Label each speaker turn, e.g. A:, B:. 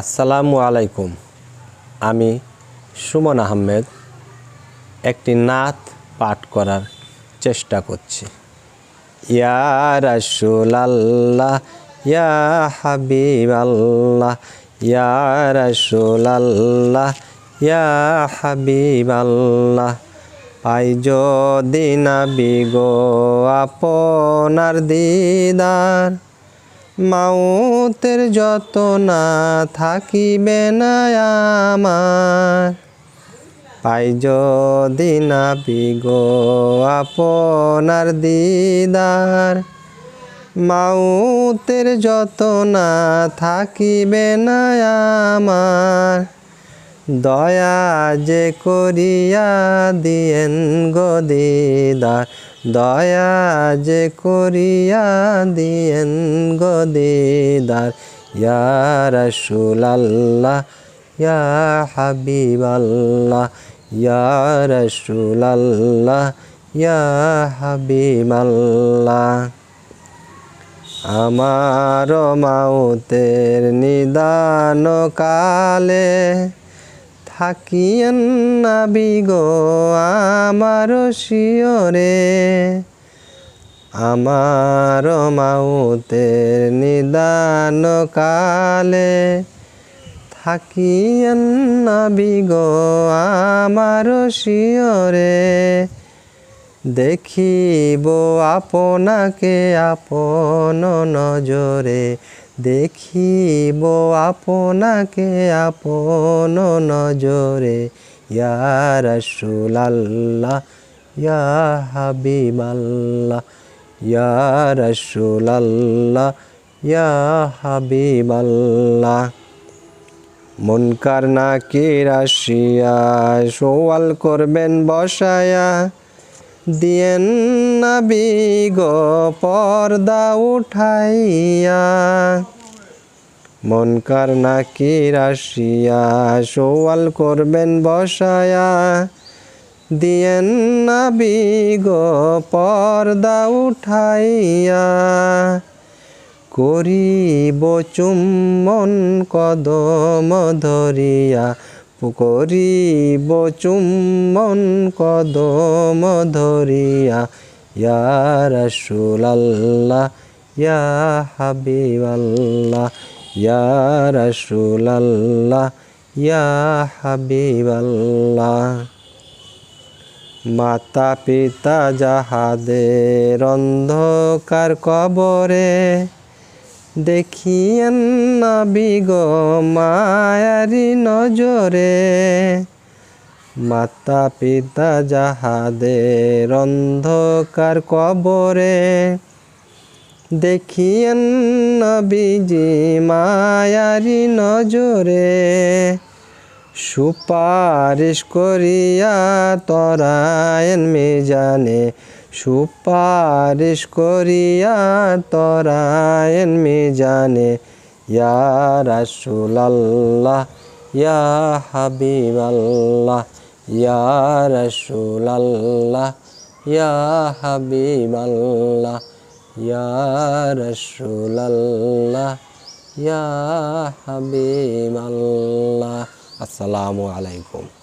A: আসসালামু আলাইকুম। আমি সুমন আহমেদ, একটি নাত পাঠ করার চেষ্টা করছি। ইয়া রাসূল আল্লাহ ইয়া হাবিব আল্লাহ ইয়া রাসূল আল্লাহ ইয়া হাবিব আল্লাহ পাই যদি নাবি গো আপনার দিদার মাউতের যত না থাকিবে না আমার। পাই যদি না বিগো আপনার দিদার, মাউতের যত না থাকিবে না আমার। দয়া যে করিয়া দিয়েন গো দিদার দয়া যে করিয়া দিয়েন গো দিদার। ইয়া রাসূলাল্লাহ, ইয়া হাবিবাল্লাহ, ইয়া রাসূলাল্লাহ, ইয়া হাবিবাল্লাহ। আমার মাউতের নিদান কালে থাকিয়েন না বিগো আমার শিয়রে। আমার মাউতের নিদান কালে থাকিয়েন না বিগো আমার শিয়রে। দেখিব আপনাকে আপন নজরে, দেখিব আপনাকে আপন নজরে, ইয়া রাসূলাল্লাহ, ইয়া হাবিবাল্লাহ, ইয়া রাসূলাল্লাহ, ইয়া হাবিবাল্লাহ। মনকার নাকির আসিয়া সোয়াল করবেন বসায়া দিয়েন না বিগো পর্দা উঠাইয়া। মনকার নাকি রাশিয়া সোয়াল করবেন বসায়া। দিয়েন না বিগো পর্দা উঠাইয়া। করিব চুম্বন কদম ধরিয়া করিব চুম্বন কদম ধরিয়া, ইয়া রাসূলাল্লাহ, ইয়া হাবিবাল্লাহ, ইয়া রাসূলাল্লাহ, ইয়া হাবিবাল্লাহ। মাতা পিতা যাহাদের অন্ধকার কবরে দেখিয়েন বিগো মায়ারি নজরে। মাতা পিতা যাহাদের অন্ধকার কবরে। দেখিয়েন না বিজি মায়ারি নজরে। সুপারিশ করিয়া তরায়ন মেজানে সুপারিশ করিয়া তরায়ন মেজানে, ইয়া রাসূলাল্লাহ, ইয়া হাবিবাল্লাহ, ইয়া রাসূলাল্লাহ, ইয়া হাবিবাল্লাহ, ইয়া রাসূলাল্লাহ, ইয়া হাবিবাল্লাহ। আসসালামু আলাইকুম।